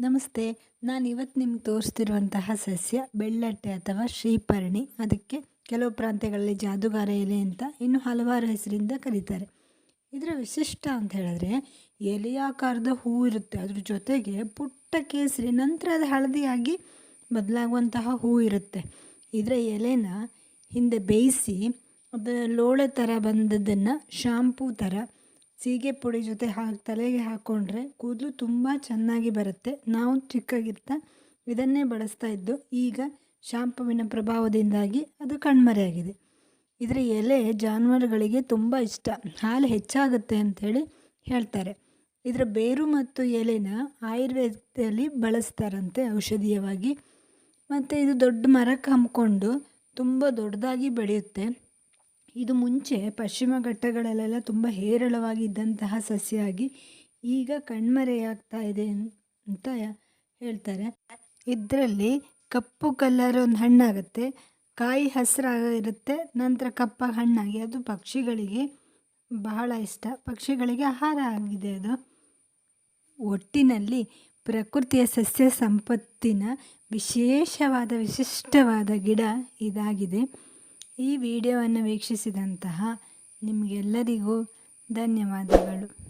ನಮಸ್ತೆ ನಾನು ಇವತ್ತು ನಿಮ್ಗೆ ತೋರಿಸ್ತಿರುವಂತಹ ಸಸ್ಯ ಬೆಳ್ಳಟ್ಟೆ ಅಥವಾ ಶ್ರೀಪರ್ಣಿ. ಅದಕ್ಕೆ ಕೆಲವು ಪ್ರಾಂತ್ಯಗಳಲ್ಲಿ ಜಾದುಗಾರ ಎಲೆ ಅಂತ ಇನ್ನು ಹಲವಾರು ಹೆಸರಿಂದ ಕರೀತಾರೆ. ಇದರ ವಿಶಿಷ್ಟ ಅಂತ ಹೇಳಿದ್ರೆ ಎಲೆಯಾಕಾರದ ಹೂವು ಇರುತ್ತೆ. ಅದ್ರ ಜೊತೆಗೆ ಪುಟ್ಟ ಕೇಸರಿ ನಂತರ ಅದು ಹಳದಿಯಾಗಿ ಬದಲಾಗುವಂತಹ ಹೂ ಇರುತ್ತೆ. ಇದರ ಎಲೆನ ಹಿಂದೆ ಬೇಯಿಸಿ ಅದರ ಲೋಳೆ ಥರ ಬಂದದ್ದನ್ನು ಶಾಂಪೂ ಥರ ಸೀಗೆ ಪುಡಿ ಜೊತೆ ಹಾಕಿ, ತಲೆಗೆ ಹಾಕ್ಕೊಂಡ್ರೆ ಕೂದಲು ತುಂಬ ಚೆನ್ನಾಗಿ ಬರುತ್ತೆ. ನಾವು ಚಿಕ್ಕಾಗಿರ್ತಾ ಇದನ್ನೇ ಬಳಸ್ತಾ ಇದ್ದು ಈಗ ಶಾಂಪುವಿನ ಪ್ರಭಾವದಿಂದಾಗಿ ಅದು ಕಣ್ಮರೆಯಾಗಿದೆ. ಇದರ ಎಲೆ ಜಾನುವಾರುಗಳಿಗೆ ತುಂಬ ಇಷ್ಟ. ಹಾಲು ಹೆಚ್ಚಾಗುತ್ತೆ ಅಂಥೇಳಿ ಹೇಳ್ತಾರೆ. ಇದರ ಬೇರು ಮತ್ತು ಎಲೆನ ಆಯುರ್ವೇದದಲ್ಲಿ ಬಳಸ್ತಾರಂತೆ ಔಷಧೀಯವಾಗಿ. ಮತ್ತು ಇದು ದೊಡ್ಡ ಮರಕ್ಕೆ ಹಮ್ಮಿಕೊಂಡು ತುಂಬ ದೊಡ್ಡದಾಗಿ ಬೆಳೆಯುತ್ತೆ. ಇದು ಮುಂಚೆ ಪಶ್ಚಿಮ ಘಟ್ಟಗಳಲ್ಲೆಲ್ಲ ತುಂಬ ಹೇರಳವಾಗಿದ್ದಂತಹ ಸಸ್ಯ ಆಗಿ ಈಗ ಕಣ್ಮರೆಯಾಗ್ತಾ ಇದೆ ಅಂತ ಹೇಳ್ತಾರೆ. ಇದರಲ್ಲಿ ಕಪ್ಪು ಕಲರ್ ಒಂದು ಹಣ್ಣಾಗುತ್ತೆ, ಕಾಯಿ ಹಸಿರಾಗಿರುತ್ತೆ ನಂತರ ಕಪ್ಪ ಹಣ್ಣಾಗಿ. ಅದು ಪಕ್ಷಿಗಳಿಗೆ ಬಹಳ ಇಷ್ಟ. ಪಕ್ಷಿಗಳಿಗೆ ಆಹಾರ ಆಗಿದೆ ಅದು. ಒಟ್ಟಿನಲ್ಲಿ ಪ್ರಕೃತಿಯ ಸಸ್ಯ ಸಂಪತ್ತಿನ ವಿಶೇಷವಾದ, ವಿಶಿಷ್ಟವಾದ ಗಿಡ ಇದಾಗಿದೆ. ಈ ವಿಡಿಯೋವನ್ನು ವೀಕ್ಷಿಸಿದಂತಹ ನಿಮಗೆಲ್ಲರಿಗೂ ಧನ್ಯವಾದಗಳು.